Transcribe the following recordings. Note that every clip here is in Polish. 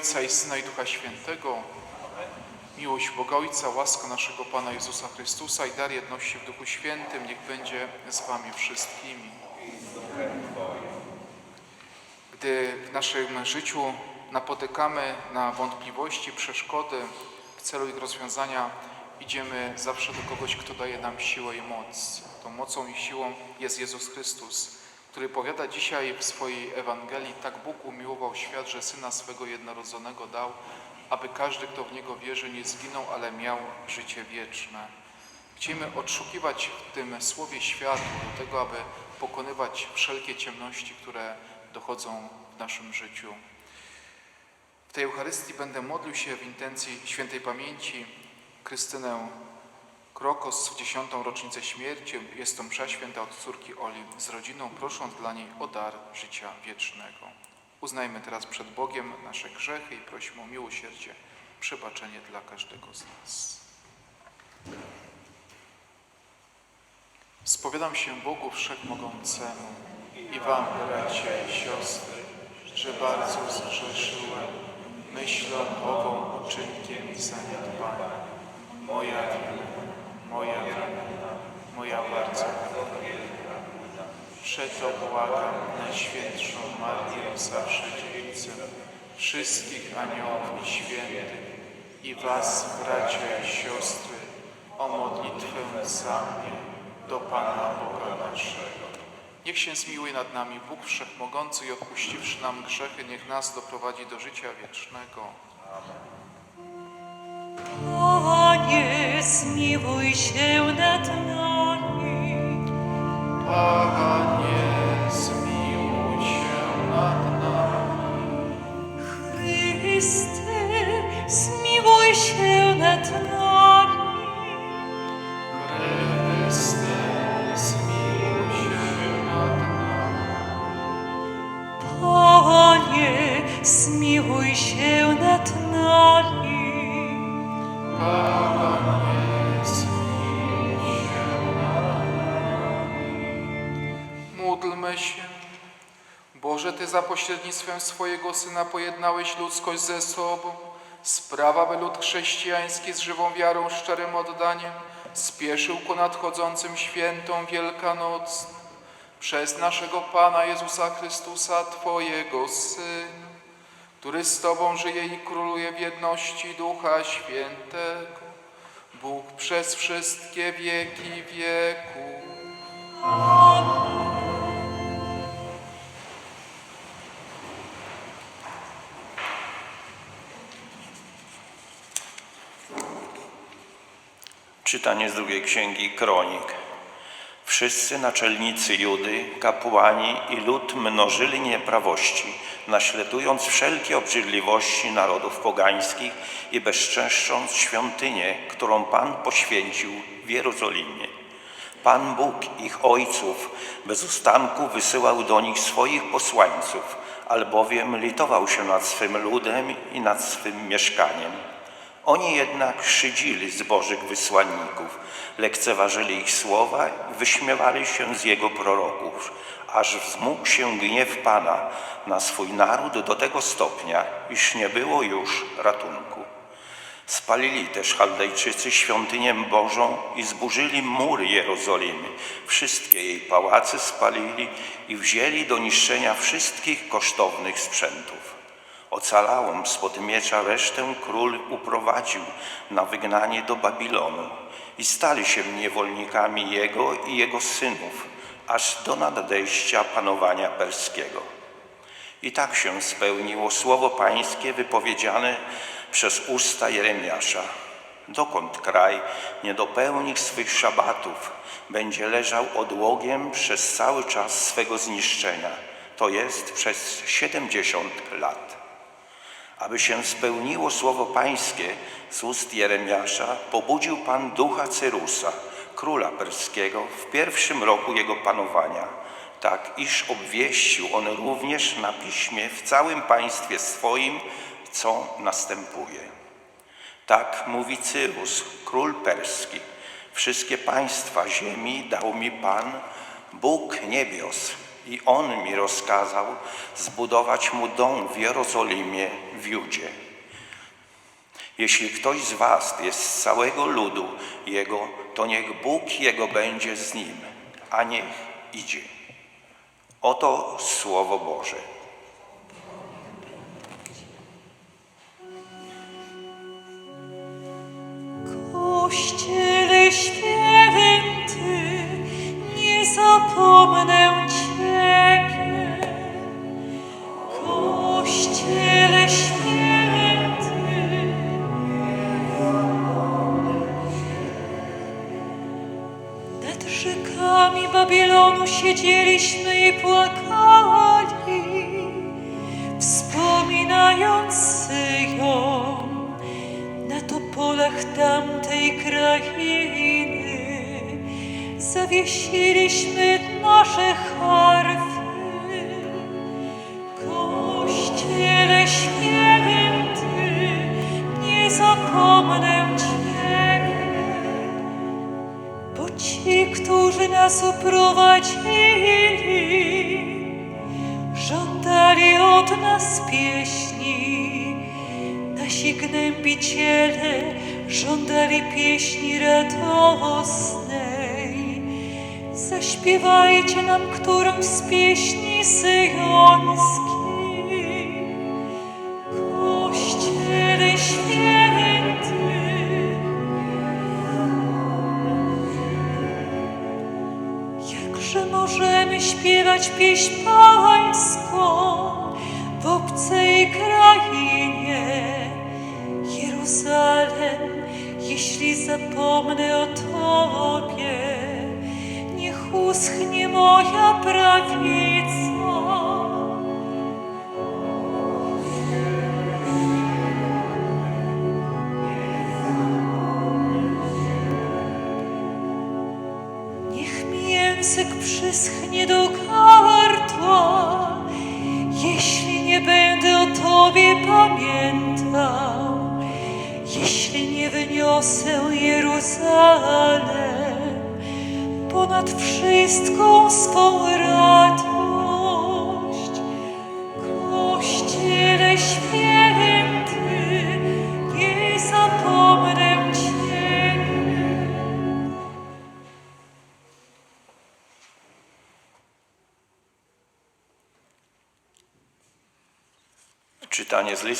Ojca i Syna i Ducha Świętego, miłość Boga Ojca, łaska naszego Pana Jezusa Chrystusa i dar jedności w Duchu Świętym niech będzie z Wami wszystkimi. Gdy w naszym życiu napotykamy na wątpliwości, przeszkody, w celu ich rozwiązania idziemy zawsze do kogoś, kto daje nam siłę i moc. Tą mocą i siłą jest Jezus Chrystus, który powiada dzisiaj w swojej Ewangelii, tak Bóg umiłował świat, że Syna swego jednorodzonego dał, aby każdy, kto w Niego wierzy, nie zginął, ale miał życie wieczne. Chcemy odszukiwać w tym słowie światło do tego, aby pokonywać wszelkie ciemności, które dochodzą w naszym życiu. W tej Eucharystii będę modlił się w intencji świętej pamięci Krystynę Krokos w dziesiątą rocznicę śmierci. Jest to msza święta od córki Oli z rodziną, prosząc dla niej o dar życia wiecznego. Uznajmy teraz przed Bogiem nasze grzechy i prosimy o miłosierdzie, przebaczenie dla każdego z nas. Spowiadam się Bogu Wszechmogącemu i Wam, bracia i siostry, że bardzo zgrzeszyłem myślą, mową, uczynkiem i zaniedbaniem. Moja wina, moja wina, moja bardzo. Przeto błagam Najświętszą Marię, zawsze dziewicę, wszystkich aniołów i świętych i Was, bracia i siostry, o modlitwę za mnie do Pana Boga naszego. Niech się zmiłuje nad nami Bóg Wszechmogący i odpuściwszy nam grzechy, niech nas doprowadzi do życia wiecznego. Panie, zmiłuj się nad nami. Panie, Boże, Ty za pośrednictwem swojego Syna pojednałeś ludzkość ze sobą. Sprawa, by lud chrześcijański z żywą wiarą, szczerym oddaniem spieszył ku nadchodzącym świętom Wielkanoc. Przez naszego Pana Jezusa Chrystusa, Twojego Syna, który z Tobą żyje i króluje w jedności Ducha Świętego, Bóg przez wszystkie wieki wieków. Czytanie z drugiej księgi Kronik. Wszyscy naczelnicy Judy, kapłani i lud mnożyli nieprawości, naśladując wszelkie obrzydliwości narodów pogańskich i bezczeszcząc świątynię, którą Pan poświęcił w Jerozolimie. Pan Bóg ich ojców bez ustanku wysyłał do nich swoich posłańców, albowiem litował się nad swym ludem i nad swym mieszkaniem. Oni jednak szydzili z Bożych wysłanników, lekceważyli ich słowa i wyśmiewali się z Jego proroków, aż wzmógł się gniew Pana na swój naród do tego stopnia, iż nie było już ratunku. Spalili też Chaldejczycy świątynię Bożą i zburzyli mury Jerozolimy. Wszystkie jej pałace spalili i wzięli do niszczenia wszystkich kosztownych sprzętów. Ocalałą spod miecza resztę król uprowadził na wygnanie do Babilonu i stali się niewolnikami jego i jego synów, aż do nadejścia panowania perskiego. I tak się spełniło słowo pańskie wypowiedziane przez usta Jeremiasza. Dokąd kraj nie dopełni swych szabatów, będzie leżał odłogiem przez cały czas swego zniszczenia, to jest przez siedemdziesiąt lat. Aby się spełniło słowo pańskie z ust Jeremiasza, pobudził Pan ducha Cyrusa, króla perskiego, w pierwszym roku jego panowania, tak iż obwieścił on również na piśmie w całym państwie swoim, co następuje. Tak mówi Cyrus, król perski. Wszystkie państwa ziemi dał mi Pan, Bóg niebios, i On mi rozkazał zbudować mu dom w Jerozolimie, w Judzie. Jeśli ktoś z was jest z całego ludu Jego, to niech Bóg Jego będzie z nim, a niech idzie. Oto Słowo Boże. Kościele święty, nie zapomnę rzekami Babilonu siedzieliśmy i płakali, wspominając Syjon na topolach tamtej krainy zawiesiliśmy nasze harfy. Kościele święty, nie zapomnę Ciebie, którzy nas uprowadzili, żądali od nas pieśni. Nasi gnębiciele żądali pieśni radosnej. Zaśpiewajcie nam którąś z pieśni.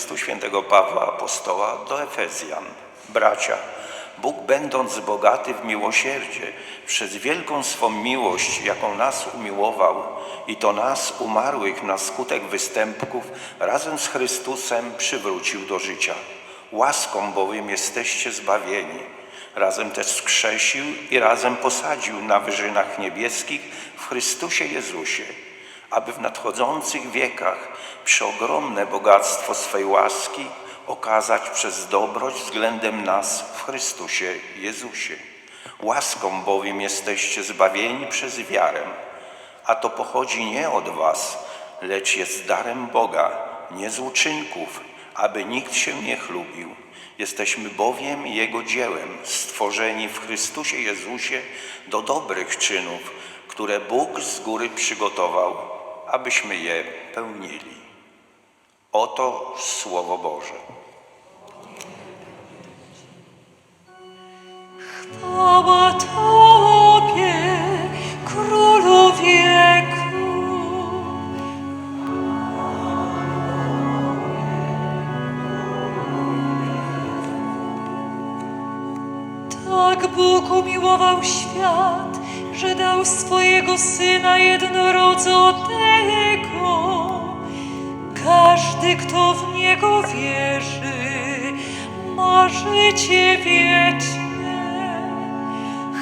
Listu świętego Pawła Apostoła do Efezjan. Bracia, Bóg będąc bogaty w miłosierdzie, przez wielką swą miłość, jaką nas umiłował, i to nas umarłych na skutek występków, razem z Chrystusem przywrócił do życia. Łaską bowiem jesteście zbawieni. Razem też skrzesił i razem posadził na wyżynach niebieskich w Chrystusie Jezusie aby w nadchodzących wiekach przeogromne bogactwo swej łaski okazać przez dobroć względem nas w Chrystusie Jezusie. Łaską bowiem jesteście zbawieni przez wiarę, a to pochodzi nie od was, lecz jest darem Boga, nie z uczynków, aby nikt się nie chlubił. Jesteśmy bowiem Jego dziełem, stworzeni w Chrystusie Jezusie do dobrych czynów, które Bóg z góry przygotował, abyśmy je pełnili. Oto Słowo Boże. Chwała Tobie, Królu wieku. Tak Bóg umiłował świat, że dał swojego Syna jednorodzonego. Każdy, kto w Niego wierzy, ma życie wieczne.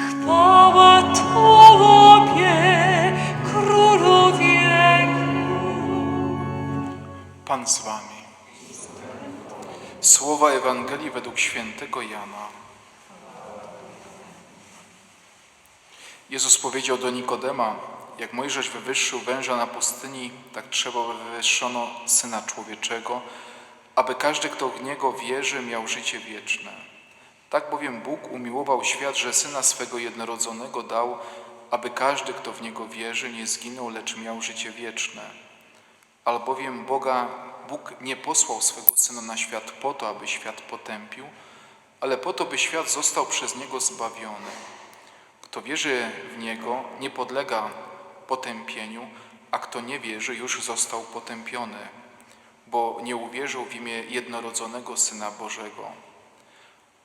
Chwała Tobie, Królu wieku. Pan z Wami. Słowa Ewangelii według świętego Jana. Jezus powiedział do Nikodema, jak Mojżesz wywyższył węża na pustyni, tak trzeba wywyższono Syna Człowieczego, aby każdy, kto w Niego wierzy, miał życie wieczne. Tak bowiem Bóg umiłował świat, że Syna swego jednorodzonego dał, aby każdy, kto w Niego wierzy, nie zginął, lecz miał życie wieczne. albowiem Boga Bóg nie posłał swego Syna na świat po to, aby świat potępił, ale po to, by świat został przez Niego zbawiony. Kto wierzy w Niego, nie podlega potępieniu, a kto nie wierzy, już został potępiony, bo nie uwierzył w imię jednorodzonego Syna Bożego.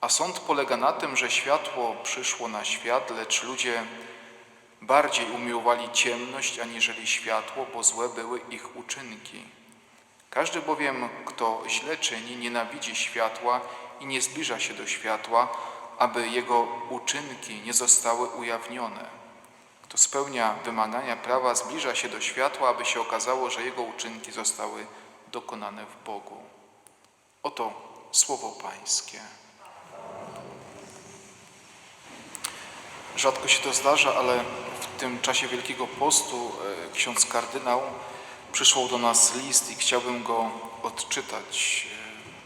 A sąd polega na tym, że światło przyszło na świat, lecz ludzie bardziej umiłowali ciemność aniżeli światło, bo złe były ich uczynki. Każdy bowiem, kto źle czyni, nienawidzi światła i nie zbliża się do światła, aby jego uczynki nie zostały ujawnione. Kto spełnia wymagania prawa, zbliża się do światła, aby się okazało, że jego uczynki zostały dokonane w Bogu. Oto słowo Pańskie. Rzadko się to zdarza, ale w tym czasie Wielkiego Postu e, ksiądz kardynał przysłał do nas list i chciałbym go odczytać.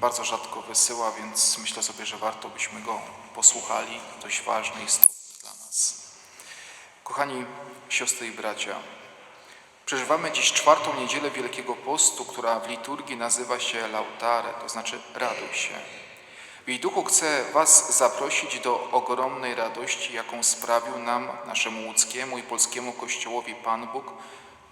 Bardzo rzadko wysyła, więc myślę sobie, że warto byśmy go posłuchali. Dość ważny istotny dla nas. Kochani siostry i bracia, przeżywamy dziś czwartą niedzielę Wielkiego Postu, która w liturgii nazywa się Lautare, to znaczy raduj się. W jej duchu chcę Was zaprosić do ogromnej radości, jaką sprawił nam, naszemu łódzkiemu i polskiemu Kościołowi Pan Bóg,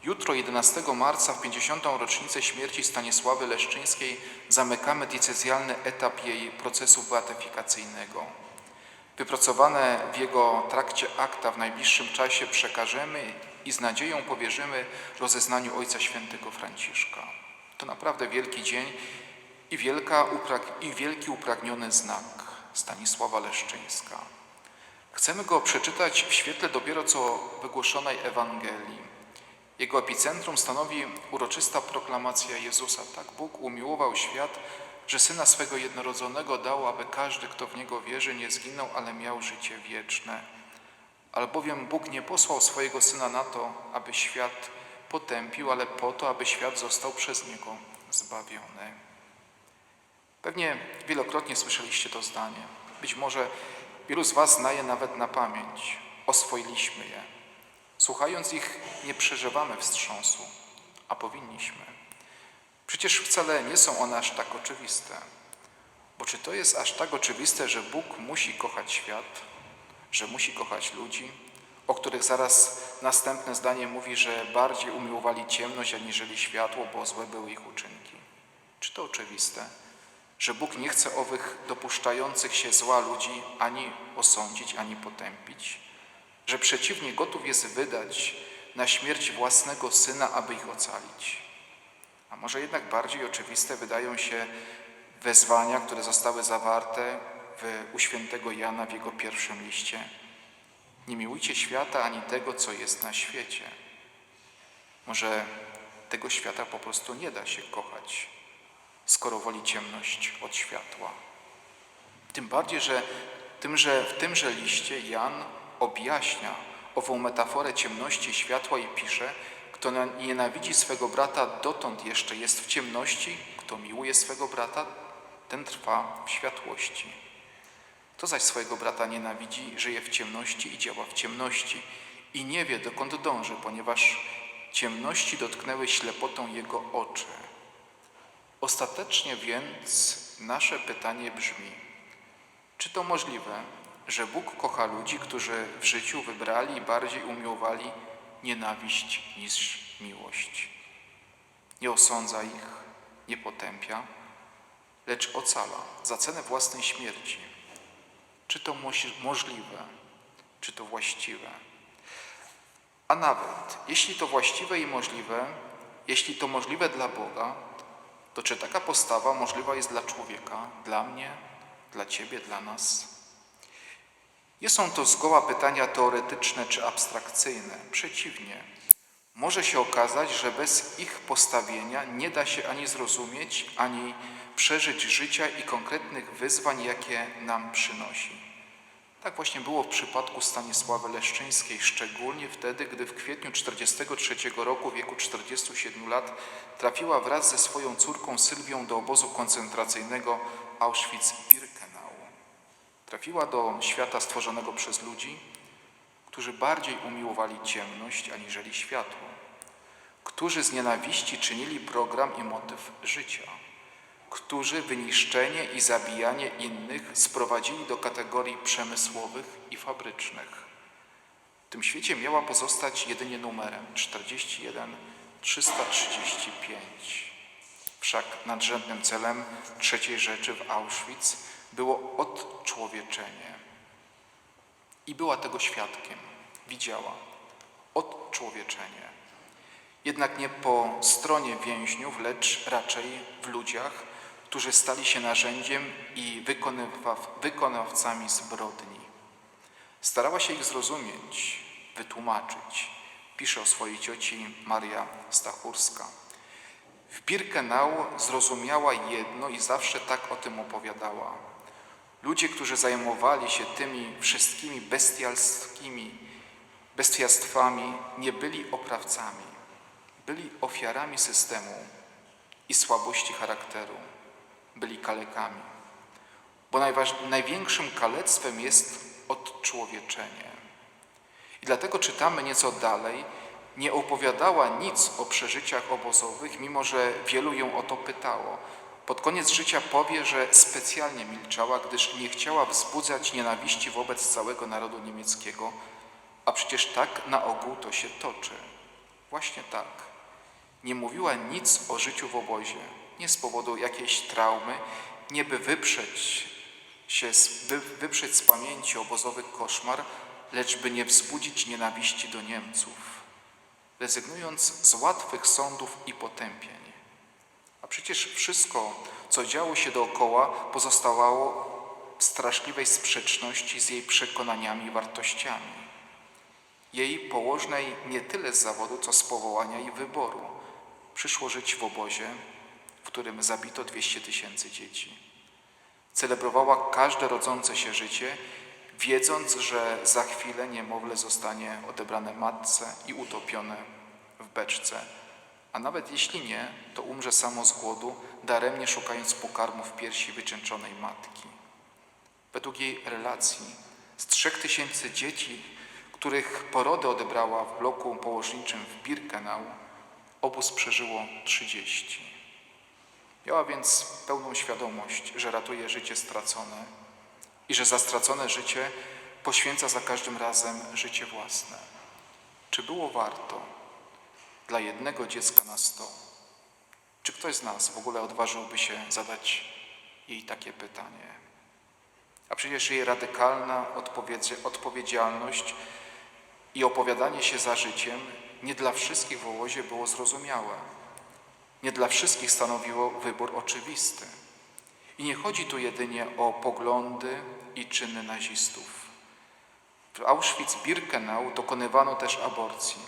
Jutro, 11 marca, w 50. rocznicę śmierci Stanisławy Leszczyńskiej, zamykamy diecezjalny etap jej procesu beatyfikacyjnego. Wypracowane w jego trakcie akta w najbliższym czasie przekażemy i z nadzieją powierzymy rozeznaniu Ojca Świętego Franciszka. To naprawdę wielki dzień i, wielka, i wielki upragniony znak Stanisława Leszczyńska. Chcemy go przeczytać w świetle dopiero co wygłoszonej Ewangelii. Jego epicentrum stanowi uroczysta proklamacja Jezusa. Tak Bóg umiłował świat, że Syna swego jednorodzonego dał, aby każdy, kto w Niego wierzy, nie zginął, ale miał życie wieczne. Albowiem Bóg nie posłał swojego Syna na to, aby świat potępił, ale po to, aby świat został przez Niego zbawiony. Pewnie wielokrotnie słyszeliście to zdanie. Być może wielu z Was zna je nawet na pamięć. Oswoiliśmy je. Słuchając ich, nie przeżywamy wstrząsu, a powinniśmy. Przecież wcale nie są one aż tak oczywiste. Bo czy to jest aż tak oczywiste, że Bóg musi kochać świat, że musi kochać ludzi, o których zaraz następne zdanie mówi, że bardziej umiłowali ciemność aniżeli światło, bo złe były ich uczynki? Czy to oczywiste, że Bóg nie chce owych dopuszczających się zła ludzi ani osądzić, ani potępić? Że przeciwnie gotów jest wydać na śmierć własnego syna, aby ich ocalić. A może jednak bardziej oczywiste wydają się wezwania, które zostały zawarte w, u świętego Jana w jego pierwszym liście. Nie miłujcie świata ani tego, co jest na świecie. Może tego świata po prostu nie da się kochać, skoro woli ciemność od światła. Tym bardziej, że w tymże liście Jan objaśnia ową metaforę ciemności światła i pisze, kto na- nienawidzi swego brata, dotąd jeszcze jest w ciemności, kto miłuje swego brata, ten trwa w światłości. Kto zaś swojego brata nienawidzi, żyje w ciemności i działa w ciemności i nie wie, dokąd dąży, ponieważ ciemności dotknęły ślepotą jego oczy. Ostatecznie więc nasze pytanie brzmi, czy to możliwe, że Bóg kocha ludzi, którzy w życiu wybrali i bardziej umiłowali nienawiść niż miłość? Nie osądza ich, nie potępia, lecz ocala za cenę własnej śmierci. Czy to możliwe, czy to właściwe? A nawet, jeśli to właściwe i możliwe, jeśli to możliwe dla Boga, to czy taka postawa możliwa jest dla człowieka, dla mnie, dla Ciebie, dla nas? Nie są to zgoła pytania teoretyczne czy abstrakcyjne. Przeciwnie, może się okazać, że bez ich postawienia nie da się ani zrozumieć, ani przeżyć życia i konkretnych wyzwań, jakie nam przynosi. Tak właśnie było w przypadku Stanisławy Leszczyńskiej, szczególnie wtedy, gdy w kwietniu 1943 roku, w wieku 47 lat, trafiła wraz ze swoją córką Sylwią do obozu koncentracyjnego Auschwitz-Birkenau. Trafiła do świata stworzonego przez ludzi, którzy bardziej umiłowali ciemność aniżeli światło, którzy z nienawiści czynili program i motyw życia, którzy wyniszczenie i zabijanie innych sprowadzili do kategorii przemysłowych i fabrycznych. W tym świecie miała pozostać jedynie numerem 41 335. Wszak nadrzędnym celem trzeciej rzeczy w Auschwitz było odczłowieczenie. I była tego świadkiem, widziała odczłowieczenie. Jednak nie po stronie więźniów, lecz raczej w ludziach, którzy stali się narzędziem i wykonawcami zbrodni. Starała się ich zrozumieć, wytłumaczyć. Pisze o swojej cioci Maria Stachurska. W Birkenau zrozumiała jedno i zawsze tak o tym opowiadała. Ludzie, którzy zajmowali się tymi wszystkimi bestialskimi bestiastwami, nie byli oprawcami, byli ofiarami systemu i słabości charakteru, byli kalekami. Bo największym kalectwem jest odczłowieczenie. I dlatego czytamy nieco dalej, nie opowiadała nic o przeżyciach obozowych, mimo że wielu ją o to pytało. Pod koniec życia powie, że specjalnie milczała, gdyż nie chciała wzbudzać nienawiści wobec całego narodu niemieckiego, a przecież tak na ogół to się toczy. Właśnie tak. Nie mówiła nic o życiu w obozie, nie z powodu jakiejś traumy, nie by wyprzeć się, by wyprzeć z pamięci obozowy koszmar, lecz by nie wzbudzić nienawiści do Niemców, rezygnując z łatwych sądów i potępień. A przecież wszystko, co działo się dookoła, pozostawało w straszliwej sprzeczności z jej przekonaniami i wartościami. Jej położnej nie tyle z zawodu, co z powołania i wyboru. Przyszło żyć w obozie, w którym zabito 200 tysięcy dzieci. Celebrowała każde rodzące się życie, wiedząc, że za chwilę niemowlę zostanie odebrane matce i utopione w beczce, a nawet jeśli nie, to umrze samo z głodu, daremnie szukając pokarmu w piersi wycieńczonej matki. Według jej relacji z trzech tysięcy dzieci, których porody odebrała w bloku położniczym w Birkenau, obóz przeżyło 30. Miała więc pełną świadomość, że ratuje życie stracone i że za stracone życie poświęca za każdym razem życie własne. Czy było warto dla jednego dziecka na sto? Czy ktoś z nas w ogóle odważyłby się zadać jej takie pytanie? A przecież jej radykalna odpowiedzi- odpowiedzialność i opowiadanie się za życiem nie dla wszystkich w obozie było zrozumiałe. Nie dla wszystkich stanowiło wybór oczywisty. I nie chodzi tu jedynie o poglądy i czyny nazistów. W Auschwitz-Birkenau dokonywano też aborcji,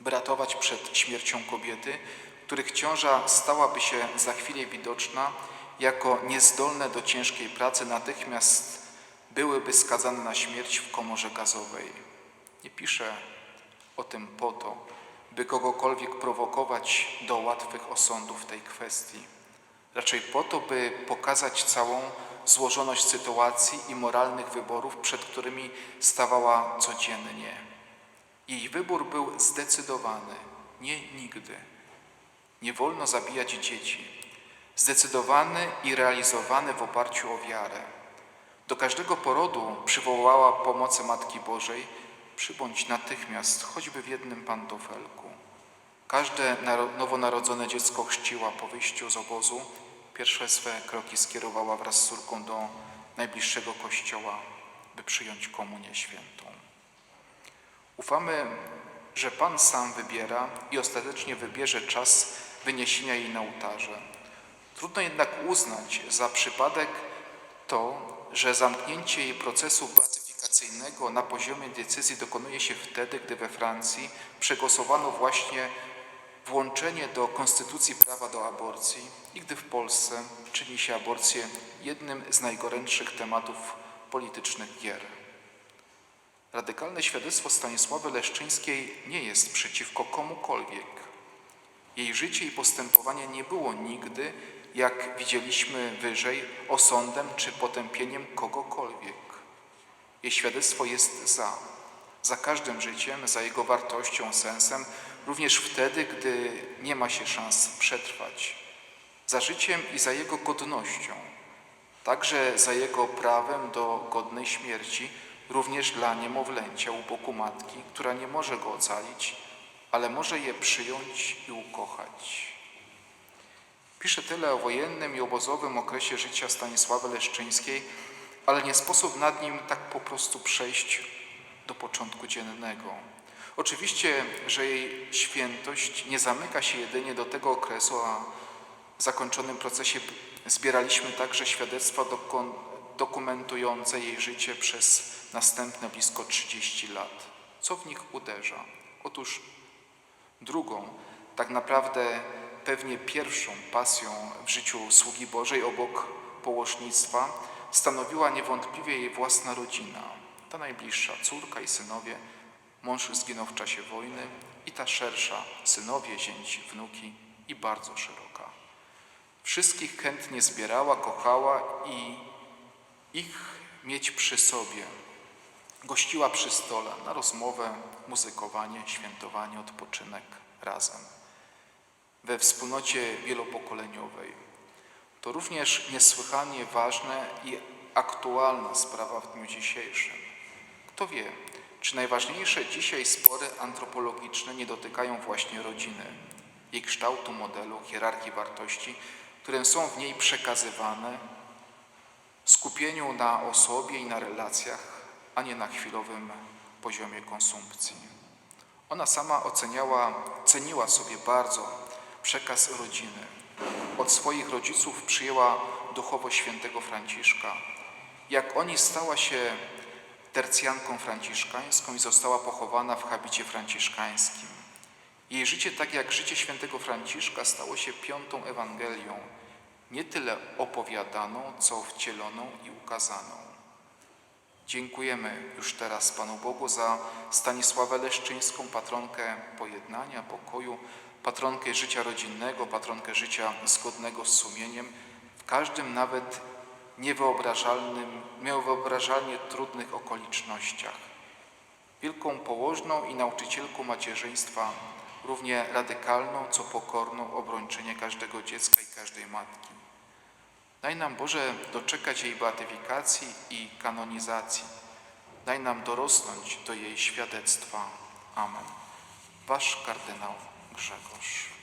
by ratować przed śmiercią kobiety, których ciąża stałaby się za chwilę widoczna jako niezdolne do ciężkiej pracy, natychmiast byłyby skazane na śmierć w komorze gazowej. Nie piszę o tym po to, by kogokolwiek prowokować do łatwych osądów w tej kwestii. Raczej po to, by pokazać całą złożoność sytuacji i moralnych wyborów, przed którymi stawała codziennie. Jej wybór był zdecydowany, nie nigdy. Nie wolno zabijać dzieci. Zdecydowany i realizowany w oparciu o wiarę. Do każdego porodu przywołała pomocy Matki Bożej, przybądź natychmiast, choćby w jednym pantofelku. Każde naro- nowonarodzone dziecko chrzciła po wyjściu z obozu, pierwsze swe kroki skierowała wraz z córką do najbliższego kościoła, by przyjąć komunię świętą. Ufamy, że Pan sam wybiera i ostatecznie wybierze czas wyniesienia jej na ołtarze. Trudno jednak uznać za przypadek to, że zamknięcie jej procesu beatyfikacyjnego na poziomie decyzji dokonuje się wtedy, gdy we Francji przegłosowano właśnie włączenie do konstytucji prawa do aborcji i gdy w Polsce czyni się aborcję jednym z najgorętszych tematów politycznych gier. Radykalne świadectwo Stanisławy Leszczyńskiej nie jest przeciwko komukolwiek. Jej życie i postępowanie nie było nigdy, jak widzieliśmy wyżej, osądem czy potępieniem kogokolwiek. Jej świadectwo jest za, za każdym życiem, za jego wartością, sensem, również wtedy, gdy nie ma się szans przetrwać, za życiem i za jego godnością, także za jego prawem do godnej śmierci, również dla niemowlęcia u boku matki, która nie może go ocalić, ale może je przyjąć i ukochać. Pisze tyle o wojennym i obozowym okresie życia Stanisławy Leszczyńskiej, ale nie sposób nad nim tak po prostu przejść do początku dziennego. Oczywiście, że jej świętość nie zamyka się jedynie do tego okresu, a w zakończonym procesie zbieraliśmy także świadectwa dokon- dokumentujące jej życie przez następne blisko 30 lat. Co w nich uderza? Otóż drugą, tak naprawdę pewnie pierwszą pasją w życiu sługi Bożej obok położnictwa stanowiła niewątpliwie jej własna rodzina, ta najbliższa, córka i synowie, mąż zginął w czasie wojny i ta szersza, synowie, zięci, wnuki i bardzo szeroka. Wszystkich chętnie zbierała, kochała i ich mieć przy sobie. Gościła przy stole na rozmowę, muzykowanie, świętowanie, odpoczynek razem. We wspólnocie wielopokoleniowej. To również niesłychanie ważna i aktualna sprawa w dniu dzisiejszym. Kto wie, czy najważniejsze dzisiaj spory antropologiczne nie dotykają właśnie rodziny, jej kształtu, modelu, hierarchii wartości, które są w niej przekazywane, skupieniu na osobie i na relacjach, a nie na chwilowym poziomie konsumpcji. Ona sama oceniała, ceniła sobie bardzo przekaz rodziny. Od swoich rodziców przyjęła duchowo świętego Franciszka. Jak oni stała się tercjanką franciszkańską i została pochowana w habicie franciszkańskim. Jej życie, tak jak życie świętego Franciszka, stało się piątą Ewangelią, nie tyle opowiadaną, co wcieloną i ukazaną. Dziękujemy już teraz Panu Bogu za Stanisławę Leszczyńską, patronkę pojednania, pokoju, patronkę życia rodzinnego, patronkę życia zgodnego z sumieniem, w każdym nawet niewyobrażalnym, niewyobrażalnie trudnych okolicznościach. Wielką położną i nauczycielką macierzyństwa, równie radykalną, co pokorną obrończynię każdego dziecka i każdej matki. Daj nam Boże doczekać jej beatyfikacji i kanonizacji. Daj nam dorosnąć do jej świadectwa. Amen. Wasz kardynał Grzegorz.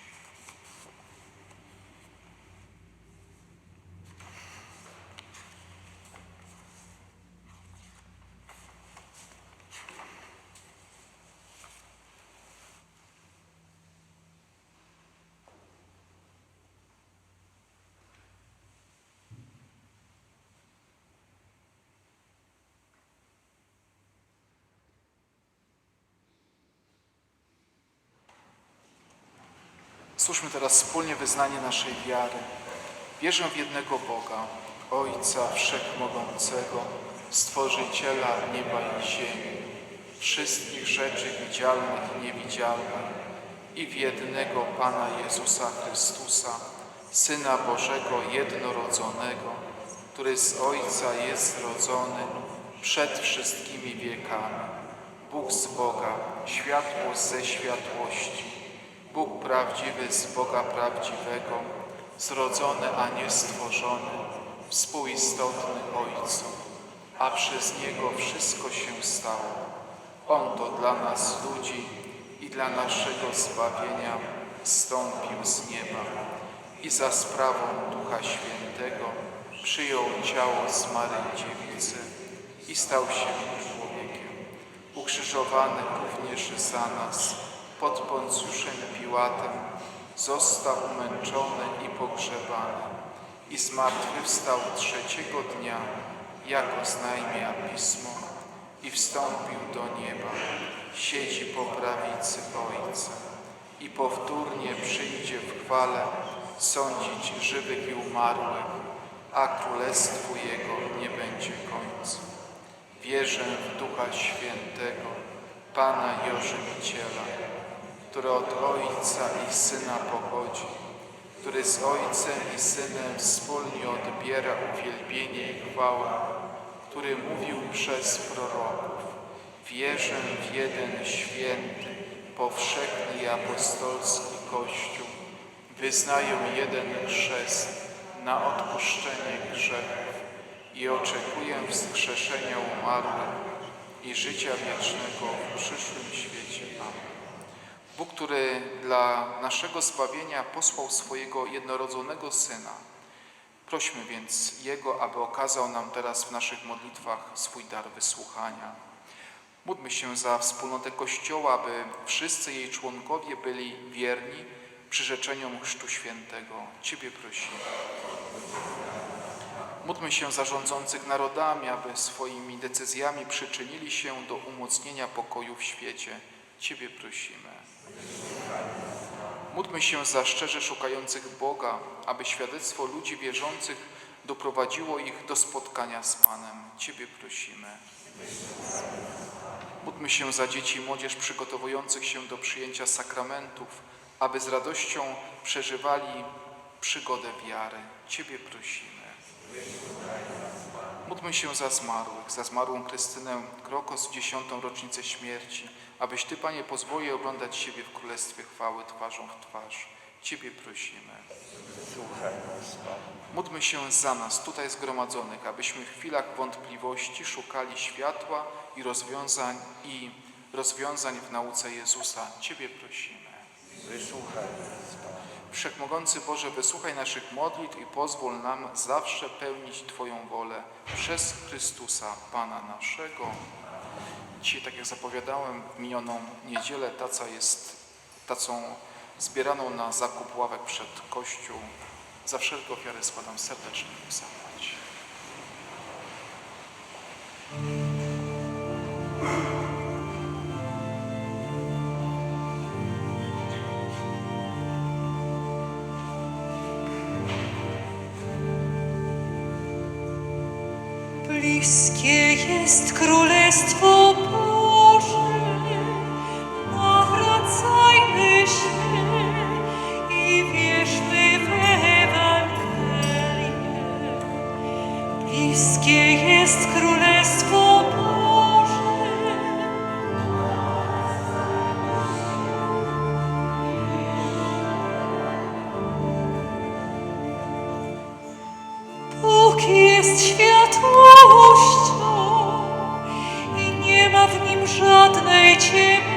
Słuchmy teraz wspólnie wyznanie naszej wiary. Wierzę w jednego Boga, Ojca Wszechmogącego, Stworzyciela nieba i ziemi, wszystkich rzeczy widzialnych i niewidzialnych i w jednego Pana Jezusa Chrystusa, Syna Bożego jednorodzonego, który z Ojca jest zrodzony przed wszystkimi wiekami. Bóg z Boga, światło ze światłości, Bóg prawdziwy z Boga prawdziwego, zrodzony, a nie stworzony, współistotny Ojcu, a przez Niego wszystko się stało. On to dla nas ludzi i dla naszego zbawienia zstąpił z nieba i za sprawą Ducha Świętego przyjął ciało z Maryi Dziewicy i stał się człowiekiem, ukrzyżowany również za nas, pod Poncjuszem Piłatem został umęczony i pogrzebany i zmartwychwstał trzeciego dnia, jako znajmia Pismo i wstąpił do nieba, siedzi po prawicy Ojca i powtórnie przyjdzie w chwale sądzić żywych i umarłych, a królestwu Jego nie będzie końca. Wierzę w Ducha Świętego, Pana i Ożywiciela, który od Ojca i Syna pochodzi, który z Ojcem i Synem wspólnie odbiera uwielbienie i chwałę, który mówił przez proroków. Wierzę w jeden święty, powszechny i apostolski Kościół, wyznaję jeden chrzest na odpuszczenie grzechów i oczekuję wskrzeszenia umarłych i życia wiecznego w przyszłym świecie. Bóg, który dla naszego zbawienia posłał swojego jednorodzonego Syna, prośmy więc Jego, aby okazał nam teraz w naszych modlitwach swój dar wysłuchania. Módlmy się za wspólnotę Kościoła, aby wszyscy jej członkowie byli wierni przyrzeczeniom Chrztu Świętego. Ciebie prosimy. Módlmy się za rządzących narodami, aby swoimi decyzjami przyczynili się do umocnienia pokoju w świecie. Ciebie prosimy. Módlmy się za szczerze szukających Boga, aby świadectwo ludzi wierzących doprowadziło ich do spotkania z Panem. Ciebie prosimy. Módlmy się za dzieci i młodzież przygotowujących się do przyjęcia sakramentów, aby z radością przeżywali przygodę wiary. Ciebie prosimy. Módlmy się za zmarłych, za zmarłą Krystynę Krokos w dziesiątą rocznicę śmierci, abyś Ty, Panie, pozwolił oglądać siebie w Królestwie chwały twarzą w twarz. Ciebie prosimy. Słuchaj nas, Panie. Módlmy się za nas, tutaj zgromadzonych, abyśmy w chwilach wątpliwości szukali światła i rozwiązań, i rozwiązań w nauce Jezusa. Ciebie prosimy. Wysłuchaj nas, Panie. Wszechmogący Boże, wysłuchaj naszych modlitw i pozwól nam zawsze pełnić Twoją wolę przez Chrystusa, Pana naszego. Dzisiaj, tak jak zapowiadałem, w minioną niedzielę taca jest tacą zbieraną na zakup ławek przed Kościół. Za wszelkie ofiary składam serdecznie zapłać. Jest światłością i nie ma w nim żadnej ciemności.